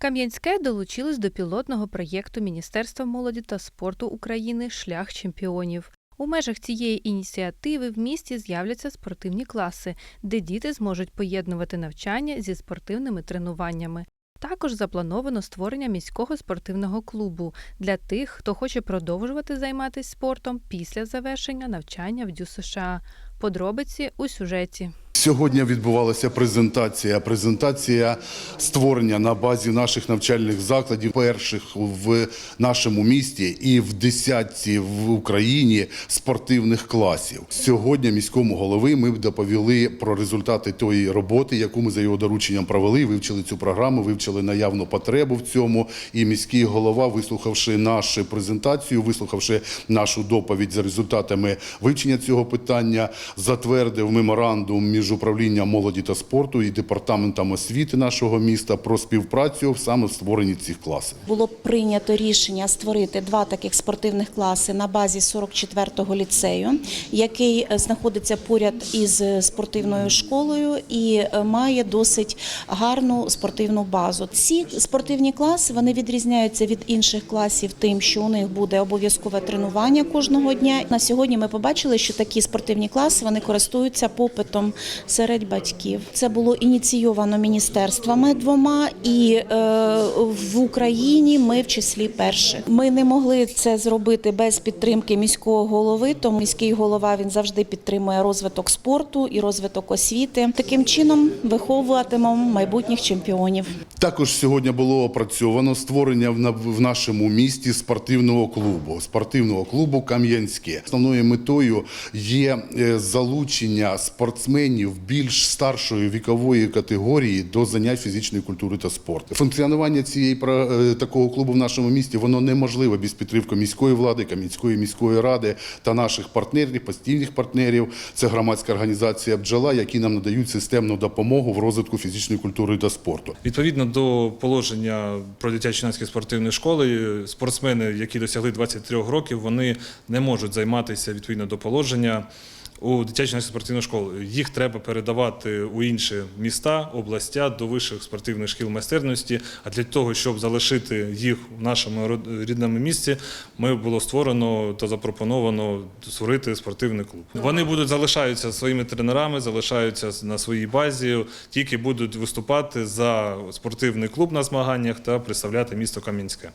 Кам'янське долучилось до пілотного проєкту Міністерства молоді та спорту України Шлях чемпіонів. У межах цієї ініціативи в місті з'являться спортивні класи, де діти зможуть поєднувати навчання зі спортивними тренуваннями. Також заплановано створення міського спортивного клубу для тих, хто хоче продовжувати займатися спортом після завершення навчання в ДЮСШ. Подробиці у сюжеті. Сьогодні відбувалася презентація. Презентація створення на базі наших навчальних закладів, перших в нашому місті і в десятці в Україні спортивних класів. Сьогодні міському голови ми доповіли про результати тої роботи, яку ми за його дорученням провели. Вивчили цю програму, вивчили наявну потребу в цьому. І міський голова, вислухавши нашу презентацію, вислухавши нашу доповідь за результатами вивчення цього питання, затвердив меморандум між управлінням молоді та спорту і департаментом освіти нашого міста про співпрацю саме в створенні цих класів. Було прийнято рішення створити два таких спортивних класи на базі 44-го ліцею, який е, знаходиться поряд із спортивною школою і е, має досить гарну спортивну базу. Ці спортивні класи вони відрізняються від інших класів тим, що у них буде обов'язкове тренування кожного дня. На сьогодні ми побачили, що такі спортивні класи вони користуються попитом серед батьків. Це було ініційовано міністерствами двома, і е, в Україні ми в числі перших. Ми не могли це зробити без підтримки міського голови. Тому міський голова він завжди підтримує розвиток спорту і розвиток освіти. Таким чином виховуватимемо майбутніх чемпіонів. Також сьогодні було опрацьовано створення в нашому місті спортивного клубу, спортивного клубу Кам'янське. Основною метою є е, залучення спортсменів більш старшої вікової категорії до занять фізичної культури та спорту. Функціонування цієї е, такого клубу в нашому місті воно неможливе без підтримки міської влади, Кам'янської міської ради та наших партнерів, постійних партнерів. Це громадська організація Бджола, які нам надають системну допомогу в розвитку фізичної культури та спорту. Відповідно до положення про дитячо-юнацькі спортивні школи, спортсмени, які досягли 23 років, вони не можуть займатися відповідно до положення у дитячо спортивну школу. Їх треба передавати у інші міста, областя до вищих спортивних шкіл майстерності. А для того, щоб залишити їх в нашому рідному місті, ми було створено та запропоновано створити спортивний клуб. Вони будуть залишаються своїми тренерами, залишаються на своїй базі, тільки будуть виступати за спортивний клуб на змаганнях та представляти місто Кам'янське.